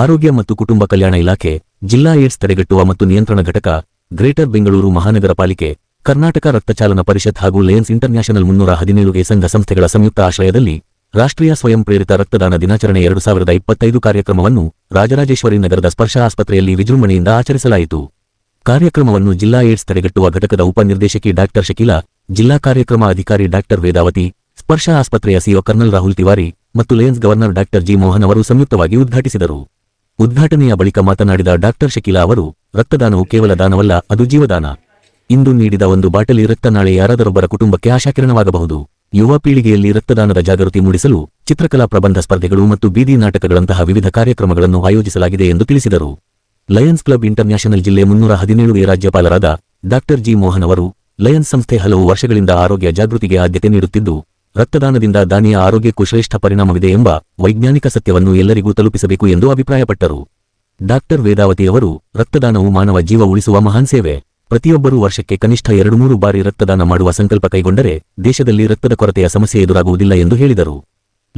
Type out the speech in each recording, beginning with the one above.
ಆರೋಗ್ಯ ಮತ್ತು ಕುಟುಂಬ ಕಲ್ಯಾಣ ಇಲಾಖೆ, ಜಿಲ್ಲಾ ಏಡ್ಸ್ ತಡೆಗಟ್ಟುವ ಮತ್ತು ನಿಯಂತ್ರಣ ಘಟಕ, ಗ್ರೇಟರ್ ಬೆಂಗಳೂರು ಮಹಾನಗರ ಪಾಲಿಕೆ, ಕರ್ನಾಟಕ ರಕ್ತಚಾಲನ ಪರಿಷತ್ ಹಾಗೂ ಲಯನ್ಸ್ ಇಂಟರ್ನ್ಯಾಷನಲ್ ಮುನ್ನೂರ ಹದಿನೇಳು ಸಂಘ ಸಂಸ್ಥೆಗಳ ಸಂಯುಕ್ತ ಆಶ್ರಯದಲ್ಲಿ ರಾಷ್ಟ್ರೀಯ ಸ್ವಯಂ ಪ್ರೇರಿತ ರಕ್ತದಾನ ದಿನಾಚರಣೆ ಎರಡು ಸಾವಿರದ ಇಪ್ಪತ್ತೈದು ಕಾರ್ಯಕ್ರಮವನ್ನು ರಾಜರಾಜೇಶ್ವರಿ ನಗರದ ಸ್ಪರ್ಶ ಆಸ್ಪತ್ರೆಯಲ್ಲಿ ವಿಜೃಂಭಣೆಯಿಂದ ಆಚರಿಸಲಾಯಿತು. ಕಾರ್ಯಕ್ರಮವನ್ನು ಜಿಲ್ಲಾ ಏಡ್ಸ್ ತಡೆಗಟ್ಟುವ ಘಟಕದ ಉಪನಿರ್ದೇಶಕಿ ಡಾಕ್ಟರ್ ಶಕೀಲಾ, ಜಿಲ್ಲಾ ಕಾರ್ಯಕ್ರಮ ಅಧಿಕಾರಿ ಡಾಕ್ಟರ್ ವೇದಾವತಿ, ಸ್ಪರ್ಶ ಆಸ್ಪತ್ರೆಯ ಸಿಒ ಕರ್ನಲ್ ರಾಹುಲ್ ತಿವಾರಿ ಮತ್ತು lions governor doctor G Mohan ಅವರು ಸಂಯುಕ್ತವಾಗಿ ಉದ್ಘಾಟಿಸಿದರು. ಉದ್ಘಾಟನೆಯ ಬಳಿಕ ಮಾತನಾಡಿದ ಡಾಕ್ಟರ್ ಶಕೀಲಾ ಅವರು, ರಕ್ತದಾನವು ಕೇವಲ ದಾನವಲ್ಲ, ಅದು ಜೀವದಾನ. ಇಂದು ನೀಡಿದ ಒಂದು ಬಾಟಲಿ ರಕ್ತ ನಾಳೆ ಯಾರಾದರೊಬ್ಬರ ಕುಟುಂಬಕ್ಕೆ ಆಶಾಕಿರಣವಾಗಬಹುದು. ಯುವ ಪೀಳಿಗೆಯಲ್ಲಿ ರಕ್ತದಾನದ ಜಾಗೃತಿ ಮೂಡಿಸಲು ಚಿತ್ರಕಲಾ ಪ್ರಬಂಧ ಸ್ಪರ್ಧೆಗಳು ಮತ್ತು ಬೀದಿ ನಾಟಕಗಳಂತಹ ವಿವಿಧ ಕಾರ್ಯಕ್ರಮಗಳನ್ನು ಆಯೋಜಿಸಲಾಗಿದೆ ಎಂದು ತಿಳಿಸಿದರು. ಲಯನ್ಸ್ ಕ್ಲಬ್ ಇಂಟರ್ನ್ಯಾಷನಲ್ ಜಿಲ್ಲೆ ಮುನ್ನೂರ ಹದಿನೇಳು ರಾಜ್ಯಪಾಲರಾದ ಡಾಕ್ಟರ್ ಜಿ ಮೋಹನ್ ಅವರು, ಲಯನ್ಸ್ ಸಂಸ್ಥೆ ಹಲವು ವರ್ಷಗಳಿಂದ ಆರೋಗ್ಯ ಜಾಗೃತಿಗೆ ಆದ್ಯತೆ ನೀಡುತ್ತಿದ್ದು ರಕ್ತದಾನದಿಂದ ದಾನಿಯ ಆರೋಗ್ಯಕ್ಕೂ ಶ್ರೇಷ್ಠ ಪರಿಣಾಮವಿದೆ ಎಂಬ ವೈಜ್ಞಾನಿಕ ಸತ್ಯವನ್ನು ಎಲ್ಲರಿಗೂ ತಲುಪಿಸಬೇಕು ಎಂದು ಅಭಿಪ್ರಾಯಪಟ್ಟರು. ಡಾಕ್ಟರ್ ವೇದಾವತಿಯವರು ರಕ್ತದಾನವು ಮಾನವ ಜೀವ ಉಳಿಸುವ ಮಹಾನ್ ಸೇವೆ. ಪ್ರತಿಯೊಬ್ಬರೂ ವರ್ಷಕ್ಕೆ ಕನಿಷ್ಠ ಎರಡು ಮೂರು ಬಾರಿ ರಕ್ತದಾನ ಮಾಡುವ ಸಂಕಲ್ಪ ಕೈಗೊಂಡರೆ ದೇಶದಲ್ಲಿ ರಕ್ತದ ಕೊರತೆಯ ಸಮಸ್ಯೆ ಎದುರಾಗುವುದಿಲ್ಲ ಎಂದು ಹೇಳಿದರು.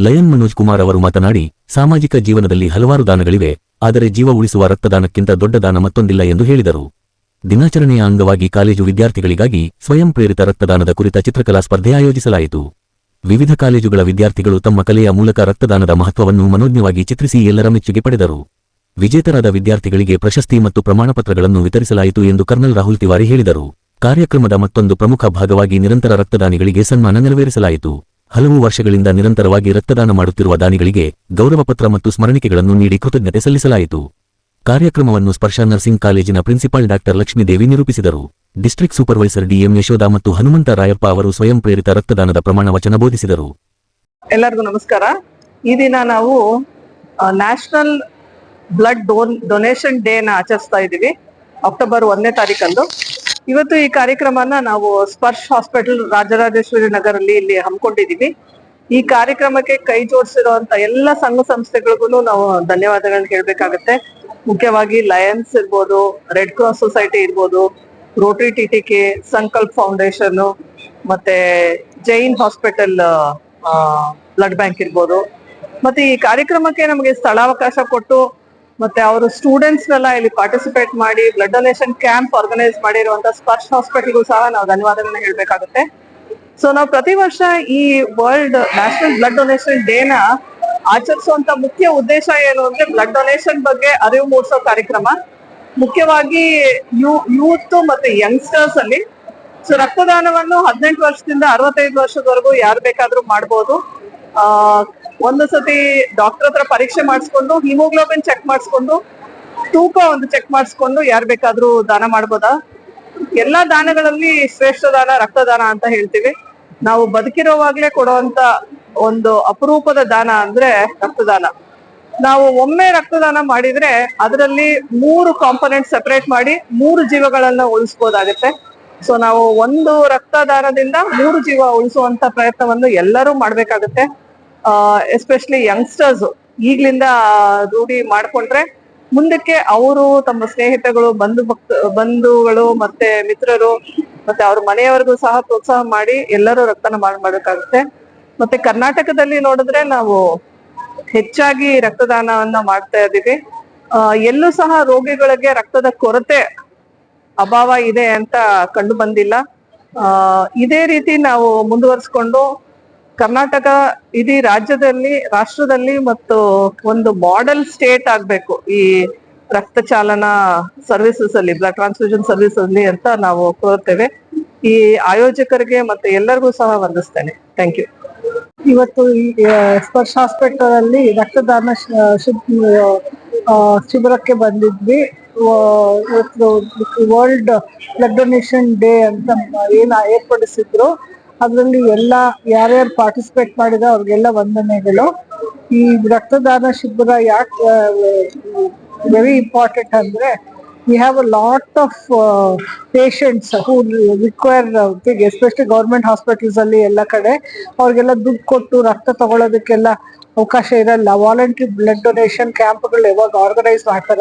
ಲಯನ್ ಮನೋಜ್ ಕುಮಾರ್ ಅವರು ಮಾತನಾಡಿ, ಸಾಮಾಜಿಕ ಜೀವನದಲ್ಲಿ ಹಲವಾರು ದಾನಗಳಿವೆ, ಆದರೆ ಜೀವ ಉಳಿಸುವ ರಕ್ತದಾನಕ್ಕಿಂತ ದೊಡ್ಡ ದಾನ ಮತ್ತೊಂದಿಲ್ಲ ಎಂದು ಹೇಳಿದರು. ದಿನಾಚರಣೆಯ ಅಂಗವಾಗಿ ಕಾಲೇಜು ವಿದ್ಯಾರ್ಥಿಗಳಿಗಾಗಿ ಸ್ವಯಂ ಪ್ರೇರಿತ ರಕ್ತದಾನದ ಕುರಿತ ಚಿತ್ರಕಲಾ ಸ್ಪರ್ಧೆ ಆಯೋಜಿಸಲಾಯಿತು. ವಿವಿಧ ಕಾಲೇಜುಗಳ ವಿದ್ಯಾರ್ಥಿಗಳು ತಮ್ಮ ಕಲೆಯ ಮೂಲಕ ರಕ್ತದಾನದ ಮಹತ್ವವನ್ನು ಮನೋಜ್ಞವಾಗಿ ಚಿತ್ರಿಸಿ ಎಲ್ಲರ ಮೆಚ್ಚುಗೆ ಪಡೆದರು. ವಿಜೇತರಾದ ವಿದ್ಯಾರ್ಥಿಗಳಿಗೆ ಪ್ರಶಸ್ತಿ ಮತ್ತು ಪ್ರಮಾಣಪತ್ರಗಳನ್ನು ವಿತರಿಸಲಾಯಿತು ಎಂದು ಕರ್ನಲ್ ರಾಹುಲ್ ತಿವಾರಿ ಹೇಳಿದರು. ಕಾರ್ಯಕ್ರಮದ ಮತ್ತೊಂದು ಪ್ರಮುಖ ಭಾಗವಾಗಿ ನಿರಂತರ ರಕ್ತದಾನಿಗಳಿಗೆ ಸನ್ಮಾನ ನೆರವೇರಿಸಲಾಯಿತು. ಹಲವು ವರ್ಷಗಳಿಂದ ನಿರಂತರವಾಗಿ ರಕ್ತದಾನ ಮಾಡುತ್ತಿರುವ ದಾನಿಗಳಿಗೆ ಗೌರವ ಪತ್ರ ಮತ್ತು ಸ್ಮರಣಿಕೆಗಳನ್ನು ನೀಡಿ ಕೃತಜ್ಞತೆ ಸಲ್ಲಿಸಲಾಯಿತು. ಕಾರ್ಯಕ್ರಮವನ್ನು ಸ್ಪರ್ಶ ನರ್ಸಿಂಗ್ ಕಾಲೇಜಿನ ಪ್ರಿನ್ಸಿಪಾಲ್ ಡಾಕ್ಟರ್ ಲಕ್ಷ್ಮೀದೇವಿ ನಿರೂಪಿಸಿದರು. ಡಿಸ್ಟ್ರಿಕ್ಟ್ ಸೂಪರ್ವೈಸರ್ ಡಿಎಂ ಯಶೋಧ ಮತ್ತು ಹನುಮಂತ ರಾಯಪ್ಪ ಅವರು ಸ್ವಯಂ ಪ್ರೇರಿತ ರಕ್ತದಾನದ ಪ್ರಮಾಣ ವಚನ ಬೋಧಿಸಿದರು. ಎಲ್ಲರಿಗೂ ನಮಸ್ಕಾರ. ಈ ದಿನ ನಾವು national blood done donation day ನ ಆಚರಿಸ್ತಾ ಇದ್ದೀವಿ ಅಕ್ಟೋಬರ್ ಒಂದನೇ ತಾರೀಕಂದು. ಇವತ್ತು ಈ ಕಾರ್ಯಕ್ರಮನ ನಾವು ಸ್ಪರ್ಶ್ ಹಾಸ್ಪಿಟಲ್ ರಾಜರಾಜೇಶ್ವರಿ ನಗರಲ್ಲಿ ಇಲ್ಲಿ ಹಮ್ಮಿಕೊಂಡಿದ್ದೀವಿ. ಈ ಕಾರ್ಯಕ್ರಮಕ್ಕೆ ಕೈ ಜೋಡಿಸಿರುವಂತ ಎಲ್ಲ ಸಂಘ ಸಂಸ್ಥೆಗಳಿಗೂ ನಾವು ಧನ್ಯವಾದಗಳನ್ನ ಹೇಳ್ಬೇಕಾಗತ್ತೆ ಮುಖ್ಯವಾಗಿ ಲಯನ್ಸ್ ಇರ್ಬೋದು ರೆಡ್ ಕ್ರಾಸ್ ಸೊಸೈಟಿ ಇರ್ಬೋದು ರೋಟರಿ ಟಿಟಿಕೆ ಸಂಕಲ್ಪ್ ಫೌಂಡೇಶನ್ ಮತ್ತೆ ಜೈನ್ ಹಾಸ್ಪಿಟಲ್ ಬ್ಲಡ್ ಬ್ಯಾಂಕ್ ಇರ್ಬೋದು. ಮತ್ತೆ ಈ ಕಾರ್ಯಕ್ರಮಕ್ಕೆ ನಮಗೆ ಸ್ಥಳಾವಕಾಶ ಕೊಟ್ಟು, ಮತ್ತೆ ಅವರು ಸ್ಟೂಡೆಂಟ್ಸ್ ನೆಲ್ಲ ಇಲ್ಲಿ ಪಾರ್ಟಿಸಿಪೇಟ್ ಮಾಡಿ ಬ್ಲಡ್ ಡೊನೇಷನ್ ಕ್ಯಾಂಪ್ ಆರ್ಗನೈಸ್ ಮಾಡಿರುವಂತ ಸ್ಪರ್ಶ್ ಹಾಸ್ಪಿಟಲ್ಗೂ ಸಹ ನಾವು ಧನ್ಯವಾದಗಳನ್ನ ಹೇಳ್ಬೇಕಾಗುತ್ತೆ. ಸೊ ನಾವು ಪ್ರತಿ ವರ್ಷ ಈ ವರ್ಲ್ಡ್ ನ್ಯಾಷನಲ್ ಬ್ಲಡ್ ಡೊನೇಷನ್ ಡೇನ ಆಚರಿಸುವಂತ ಮುಖ್ಯ ಉದ್ದೇಶ ಏನು ಅಂದ್ರೆ ಬ್ಲಡ್ ಡೊನೇಷನ್ ಬಗ್ಗೆ ಅರಿವು ಮೂಡಿಸೋ ಕಾರ್ಯಕ್ರಮ. ಮುಖ್ಯವಾಗಿ ಯೂ, ಯೂತ್ ಮತ್ತೆ ಯಂಗ್ಸ್ಟರ್ಸ್ ಅಲ್ಲಿ ಸೊ ರಕ್ತದಾನವನ್ನು ಹದಿನೆಂಟು ವರ್ಷದಿಂದ ಅರವತ್ತೈದು ವರ್ಷದವರೆಗೂ ಯಾರು ಬೇಕಾದ್ರೂ ಮಾಡ್ಬೋದು. ಆ, ಒಂದು ಸತಿ ಡಾಕ್ಟರ್ ಹತ್ರ ಪರೀಕ್ಷೆ ಮಾಡಿಸ್ಕೊಂಡು ಹಿಮೋಗ್ಲೋಬಿನ್ ಚೆಕ್ ಮಾಡಿಸ್ಕೊಂಡು, ತೂಕ ಒಂದು ಚೆಕ್ ಮಾಡಿಸ್ಕೊಂಡು ಯಾರು ಬೇಕಾದ್ರೂ ದಾನ ಮಾಡ್ಬೋದಾ? ಎಲ್ಲಾ ದಾನಗಳಲ್ಲಿ ಶ್ರೇಷ್ಠ ದಾನ ರಕ್ತದಾನ ಅಂತ ಹೇಳ್ತೀವಿ. ನಾವು ಬದುಕಿರೋವಾಗ್ಲೇ ಕೊಡುವಂತ ಒಂದು ಅಪರೂಪದ ದಾನ ಅಂದ್ರೆ ರಕ್ತದಾನ. ನಾವು ಒಮ್ಮೆ ರಕ್ತದಾನ ಮಾಡಿದ್ರೆ ಅದರಲ್ಲಿ ಮೂರು ಕಾಂಪೊನೆಂಟ್ ಸೆಪರೇಟ್ ಮಾಡಿ ಮೂರು ಜೀವಗಳನ್ನ ಉಳಿಸ್ಬೋದಾಗತ್ತೆ. ಸೊ ನಾವು ಒಂದು ರಕ್ತದಾನದಿಂದ ಮೂರು ಜೀವ ಉಳಿಸುವಂತ ಪ್ರಯತ್ನವನ್ನು ಎಲ್ಲರೂ ಮಾಡ್ಬೇಕಾಗತ್ತೆ. ಎಸ್ಪೆಷಲಿ ಯಂಗ್ಸ್ಟರ್ಸ್ ಈಗ್ಲಿಂದ ರೂಢಿ ಮಾಡ್ಕೊಂಡ್ರೆ ಮುಂದಕ್ಕೆ ಅವರು ತಮ್ಮ ಸ್ನೇಹಿತಗಳು, ಬಂಧು ಭಕ್ತ, ಬಂಧುಗಳು ಮತ್ತೆ ಮಿತ್ರರು ಮತ್ತೆ ಅವ್ರ ಮನೆಯವರಿಗೂ ಸಹ ಪ್ರೋತ್ಸಾಹ ಮಾಡಿ ಎಲ್ಲರೂ ರಕ್ತನ ಮಾಡ್ಬೇಕಾಗುತ್ತೆ ಮಾಡಬೇಕಾಗುತ್ತೆ ಮತ್ತೆ ಕರ್ನಾಟಕದಲ್ಲಿ ನೋಡಿದ್ರೆ ನಾವು ಹೆಚ್ಚಾಗಿ ರಕ್ತದಾನವನ್ನ ಮಾಡ್ತಾ ಇದ್ದೀವಿ. ಎಲ್ಲೂ ಸಹ ರೋಗಿಗಳಿಗೆ ರಕ್ತದ ಕೊರತೆ ಅಭಾವ ಇದೆ ಅಂತ ಕಂಡು ಬಂದಿಲ್ಲ. ಇದೇ ರೀತಿ ನಾವು ಮುಂದುವರಿಸ್ಕೊಂಡು ಕರ್ನಾಟಕ ಇಡೀ ರಾಜ್ಯದಲ್ಲಿ, ರಾಷ್ಟ್ರದಲ್ಲಿ ಮತ್ತು ಒಂದು ಮಾಡೆಲ್ ಸ್ಟೇಟ್ ಆಗ್ಬೇಕು ಈ ರಕ್ತ ಚಾಲನಾ ಸರ್ವಿಸಸ್ ಅಲ್ಲಿ ಬ್ಲಡ್ ಟ್ರಾನ್ಸ್ಫ್ಯೂಷನ್ ಸರ್ವಿಸ್ ಅಲ್ಲಿ ಅಂತ ನಾವು ಕೋರ್ತೇವೆ ಈ ಆಯೋಜಕರಿಗೆ ಮತ್ತೆ ಎಲ್ಲರಿಗೂ ಸಹ ವಂದಿಸ್ತೇನೆ. ಥ್ಯಾಂಕ್ ಯು ಇವತ್ತು ಈ ಸ್ಪರ್ಶ ಹಾಸ್ಪಿಟಲ್ ಅಲ್ಲಿ ರಕ್ತದಾನ ಶಿಬಿರಕ್ಕೆ ಬಂದಿದ್ವಿ. ಇವತ್ತು ವರ್ಲ್ಡ್ ಬ್ಲಡ್ ಡೊನೇಷನ್ ಡೇ ಅಂತ ಏನ ಏರ್ಪಡಿಸಿದ್ರು. ಅದರಲ್ಲಿ ಎಲ್ಲ ಯಾರ್ಯಾರು ಪಾರ್ಟಿಸಿಪೇಟ್ ಮಾಡಿದ ಅವ್ರಿಗೆಲ್ಲ ವಂದನೆಗಳು. ಈ ರಕ್ತದಾನ ಶಿಬಿರ ಯಾಕೆ ವೆರಿ ಇಂಪಾರ್ಟೆಂಟ್ ಅಂದ್ರೆ we have a lot of uh, patients who require uh, especially government hospitals ಅಲ್ಲಿ ಎಲ್ಲ ಕಡೆ ಅವ್ರಿಗೆಲ್ಲ ದುಡ್ಡು ಕೊಟ್ಟು ರಕ್ತ ತಗೊಳ್ಳೋದಕ್ಕೆಲ್ಲ ಅವಕಾಶ ಇರಲ್ಲ. ವಾಲಂಟ್ರಿ ಬ್ಲಡ್ ಡೊನೇಷನ್ ಕ್ಯಾಂಪ್ಗಳು ಯಾವಾಗ ಆರ್ಗನೈಸ್ ಮಾಡ್ತಾರ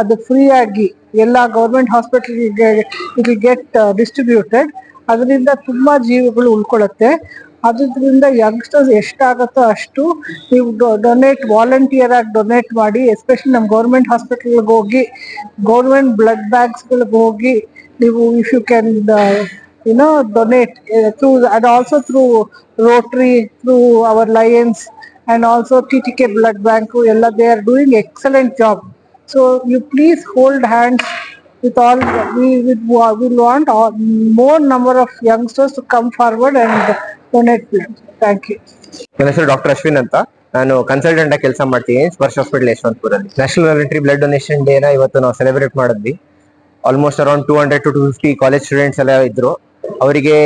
ಅದು ಫ್ರೀ ಆಗಿ ಎಲ್ಲ ಗೌರ್ಮೆಂಟ್ ಹಾಸ್ಪಿಟಲ್ಗೆ ಇಟ್ ಗೆಟ್ ಡಿಸ್ಟ್ರಿಬ್ಯೂಟೆಡ್ ಅದರಿಂದ ತುಂಬಾ ಜೀವಗಳು ಉಳ್ಕೊಳ್ಳುತ್ತೆ. ಅದರಿಂದ ಯಂಗ್ಸ್ಟರ್ಸ್ ಎಷ್ಟಾಗುತ್ತೋ ಅಷ್ಟು ನೀವು ಡೊನೇಟ್ ವಾಲಂಟಿಯರ್ ಆಗಿ ಡೊನೇಟ್ ಮಾಡಿ ಎಸ್ಪೆಷಲಿ ನಮ್ಮ ಗೌರ್ಮೆಂಟ್ ಹಾಸ್ಪಿಟಲ್ಗೆ ಹೋಗಿ ಗೌರ್ಮೆಂಟ್ ಬ್ಲಡ್ ಬ್ಯಾಂಕ್ಸ್ಗಳಿಗೆ ಹೋಗಿ ನೀವು if you can you know donate through and also through rotary through our lions and also T T K blood bank ಎಲ್ಲ they are doing excellent job so you please hold hands with all with will want more number of youngsters to come forward and you. ನನ್ನ ಹೆಸರು doctor Ashwin ಅಂತ. ನಾನು consultant ಆಗಿ ಕೆಲಸ ಮಾಡ್ತೀನಿ Sparsh hospital ಯಶವಂತಪುರಲ್ಲಿ. National voluntary blood donation ಡೇನ ಇವತ್ತು ನಾವು ಸೆಲೆಬ್ರೇಟ್ ಮಾಡಿದ್ವಿ. Almost around two hundred to two fifty college students ಎಲ್ಲ ಇದ್ರು. ಅವರಿಗೆ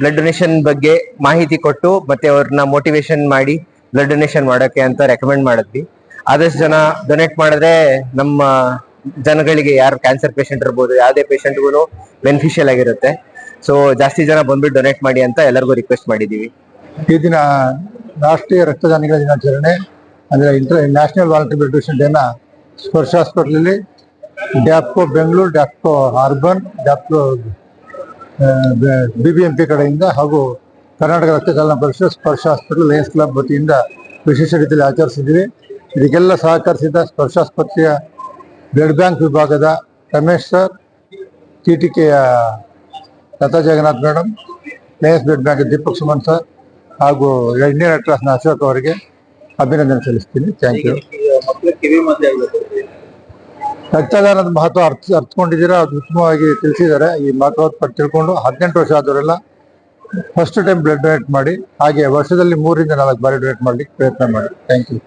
ಬ್ಲಡ್ ಡೊನೇಷನ್ ಬಗ್ಗೆ ಮಾಹಿತಿ ಕೊಟ್ಟು, ಮತ್ತೆ ಅವ್ರನ್ನ ಮೋಟಿವೇಶನ್ ಮಾಡಿ ಬ್ಲಡ್ ಡೊನೇಷನ್ ಮಾಡೋಕ್ಕೆ ಅಂತ ರೆಕಮೆಂಡ್ ಮಾಡಿದ್ವಿ. ಆದಷ್ಟು ಜನ ಡೊನೇಟ್ ಮಾಡಿದ್ರೆ ನಮ್ಮ ಜನಗಳಿಗೆ ಯಾರು ಕ್ಯಾನ್ಸರ್ ಪೇಷಂಟ್ ಇರ್ಬೋದು, ಯಾವುದೇ ಪೇಷಂಟ್ಗೂ ಬೆನಿಫಿಷಿಯಲ್ ಆಗಿರುತ್ತೆ. ಸೊ ಜಾಸ್ತಿ ಜನ ಬಂದ್ಬಿಟ್ಟು ಡೊನೇಟ್ ಮಾಡಿ ಅಂತ ಎಲ್ಲರಿಗೂ ರಿಕ್ವೆಸ್ಟ್ ಮಾಡಿದೀವಿ. ಈ ದಿನ ರಾಷ್ಟ್ರೀಯ ರಕ್ತದಾನಿಗಳ ದಿನಾಚರಣೆ, ಅಂದರೆ ಇಂಟರ್ ನ್ಯಾಷನಲ್ ವಾಲಂಟರಿ ಬ್ಲಡ್ ಡೇನ ಸ್ಪರ್ಶ ಹಾಸ್ಪಿಟ್ಲಲ್ಲಿ DAPCU Bengaluru DAPCU urban DAPCU B B M P ಕಡೆಯಿಂದ ಹಾಗೂ ಕರ್ನಾಟಕ ರಕ್ತ ಚಾಲನಾ ಪರಿಷತ್ ಸ್ಪರ್ಶ ಆಸ್ಪತ್ರೆ ಲಯನ್ಸ್ ಕ್ಲಬ್ ವತಿಯಿಂದ ವಿಶೇಷ ರೀತಿಯಲ್ಲಿ ಆಚರಿಸಿದ್ದೀವಿ. ಇದಕ್ಕೆಲ್ಲ ಸಹಕರಿಸಿದ ಸ್ಪರ್ಶ ಆಸ್ಪತ್ರೆಯ ಬ್ಲಡ್ ಬ್ಯಾಂಕ್ ವಿಭಾಗದ Ramesh sir, T T ಕೆಯ Latha Jagannath madam lions blood bank Deepak Suman sir ಹಾಗೂ ಇಂಡಿಯನ್ ರೆಡ್ ಅಶೋಕ್ ಅವರಿಗೆ ಅಭಿನಂದನೆ ಸಲ್ಲಿಸ್ತೀನಿ. ಥ್ಯಾಂಕ್ ಯು ರಕ್ತದಾನದ ಮಹತ್ವ ಅರ್ಥ, ಅರ್ಥಕೊಂಡಿದ್ದೀರಾ? ಅದು ಉತ್ತಮವಾಗಿ ತಿಳಿಸಿದ್ದಾರೆ. ಈ ಮಹತ್ವ ಪಟ್ಟು ತಿಳ್ಕೊಂಡು ಹದಿನೆಂಟು ವರ್ಷ ಆದವರೆಲ್ಲ ಫಸ್ಟ್ ಟೈಮ್ ಬ್ಲಡ್ ಡೊನೇಟ್ ಮಾಡಿ, ಹಾಗೆ ವರ್ಷದಲ್ಲಿ ಮೂರಿಂದ ನಾಲ್ಕು ಬಾರಿ ಡೊನೇಟ್ ಮಾಡ್ಲಿಕ್ಕೆ ಪ್ರಯತ್ನ ಮಾಡಿ. Thank you